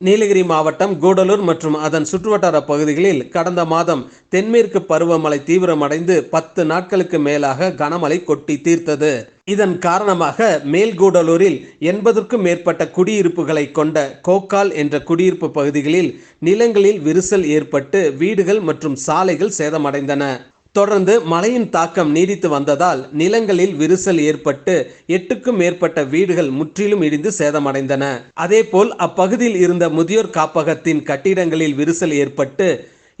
நீலகிரி மாவட்டம் கூடலூர் மற்றும் அதன் சுற்றுவட்டார பகுதிகளில் கடந்த மாதம் தென்மேற்கு பருவமழை தீவிரமடைந்து பத்து நாட்களுக்கு மேலாக கனமழை கொட்டி தீர்த்தது. இதன் காரணமாக மேல்கூடலூரில் எண்பதற்கும் மேற்பட்ட குடியிருப்புகளை கொண்ட கோக்கால் என்ற குடியிருப்பு பகுதிகளில் நிலங்களில் விரிசல் ஏற்பட்டு வீடுகள் மற்றும் சாலைகள் சேதமடைந்தன. தொடர்ந்து மழையின் தாக்கம் நீடித்து வந்ததால் நிலங்களில் விரிசல் ஏற்பட்டு எட்டுக்கும் மேற்பட்ட வீடுகள் முற்றிலும் இடிந்து சேதமடைந்தன. அதேபோல் அப்பகுதியில் இருந்த முதியோர் காப்பகத்தின் கட்டிடங்களில் விரிசல் ஏற்பட்டு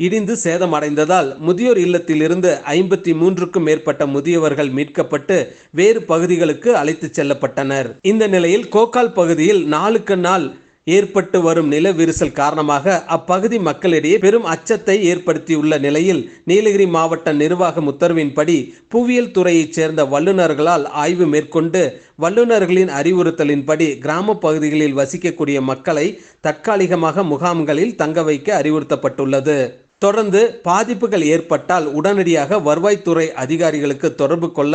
இடிந்து சேதமடைந்ததால் முதியோர் இல்லத்திலிருந்து ஐம்பத்தி மூன்றுக்கும் மேற்பட்ட முதியவர்கள் மீட்கப்பட்டு வேறு பகுதிகளுக்கு அழைத்துச் செல்லப்பட்டனர். இந்த நிலையில் கோக்கால் பகுதியில் நாளுக்கு நாள் ஏற்பட்டு வரும் நில விரிசல் காரணமாக அப்பகுதி மக்களிடையே பெரும் அச்சத்தை ஏற்படுத்தியுள்ள நிலையில் நீலகிரி மாவட்ட நிர்வாகம் உத்தரவின்படி புவியியல் துறையைச் சேர்ந்த வல்லுநர்களால் ஆய்வு மேற்கொண்டு வல்லுநர்களின் அறிவுறுத்தலின்படி கிராம பகுதிகளில் வசிக்கக்கூடிய மக்களை தற்காலிகமாக முகாம்களில் தங்க வைக்க அறிவுறுத்தப்பட்டுள்ளது. தொடர்ந்து பாதிப்புகள் ஏற்பட்டால் உடனடியாக வருவாய்த்துறை அதிகாரிகளுக்கு தொடர்பு கொள்ள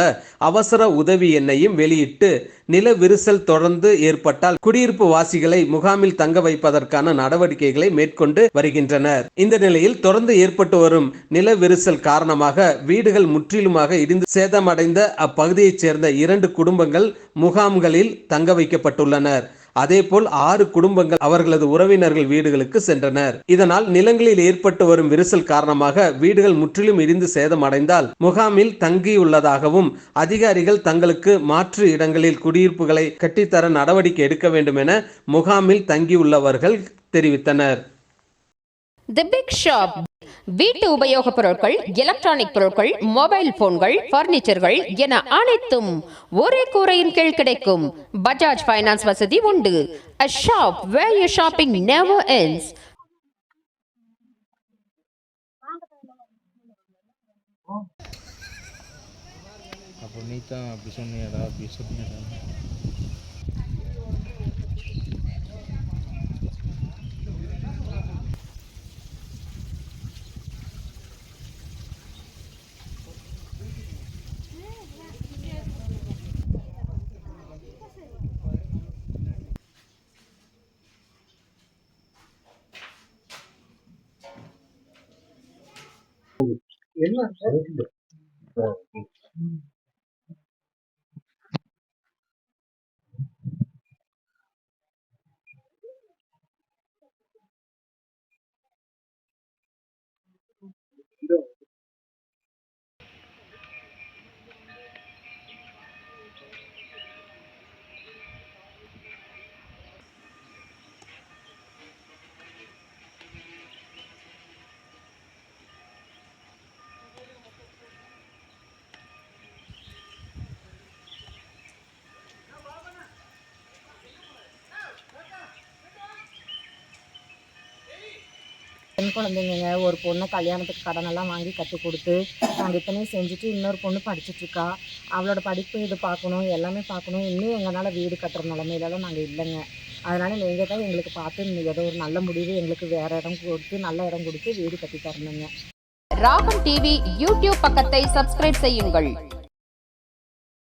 அவசர உதவி எண்ணையும் வெளியிட்டு நில விரிசல் தொடர்ந்து ஏற்பட்டால் குடியிருப்பு வாசிகளை முகாமில் தங்க வைப்பதற்கான நடவடிக்கைகளை மேற்கொண்டு வருகின்றனர். இந்த நிலையில் தொடர்ந்து ஏற்பட்டு வரும் நில விரிசல் காரணமாக வீடுகள் முற்றிலுமாக இடிந்து சேதமடைந்த அப்பகுதியைச் சேர்ந்த இரண்டு குடும்பங்கள் முகாம்களில் தங்க வைக்கப்பட்டுள்ளனர். அதேபோல் ஆறு குடும்பங்கள் அவர்களது உறவினர்கள் வீடுகளுக்கு சென்றனர். இதனால் நிலங்களில் ஏற்பட்டு வரும் விரிசல் காரணமாக வீடுகள் முற்றிலும் இடிந்து சேதமடைந்தால் முகாமில் தங்கியுள்ளதாகவும் அதிகாரிகள் தங்களுக்கு மாற்று இடங்களில் குடியிருப்புகளை கட்டித்தர நடவடிக்கை எடுக்க வேண்டும் என முகாமில் தங்கியுள்ளவர்கள் தெரிவித்தனர். தி பிக் ஷாப் வீட்டு உபயோகப் பொருட்கள் எலக்ட்ரானிக் பொருட்கள் மொபைல் போன்கள் பர்னிச்சர்கள் என அனைத்தும் ஒரே கூரையின் கீழ் கிடைக்கும். பஜாஜ் ஃபைனான்ஸ் வசதி உண்டு. A shop where you shopping never ends. அப்போ நீ தான் அப்படி சொன்னியடா அப்படி சொன்னியடா. en la. பெண் குழந்தைங்க ஒரு பொண்ணு கல்யாணத்துக்கு கடனெல்லாம் வாங்கி கட்டி கொடுத்து நாங்கள் இத்தனையும் செஞ்சுட்டு இன்னொரு பொண்ணு படிச்சுட்ருக்கா அவளோட படிப்பு இது பார்க்கணும் எல்லாமே பார்க்கணும். இன்னும் எங்களால் வீடு கட்டுற நிலமையிலலாம் நாங்கள் இல்லைங்க. அதனால் நீங்கள் தான் எங்களுக்கு பார்த்து ஏதோ ஒரு நல்ல முடிவு எங்களுக்கு வேறு இடம் கொடுத்து நல்ல இடம் கொடுத்து வீடு கட்டி தரணுங்க. ராகம் டிவி யூடியூப் பக்கத்தை சப்ஸ்கிரைப் செய்யுங்கள்.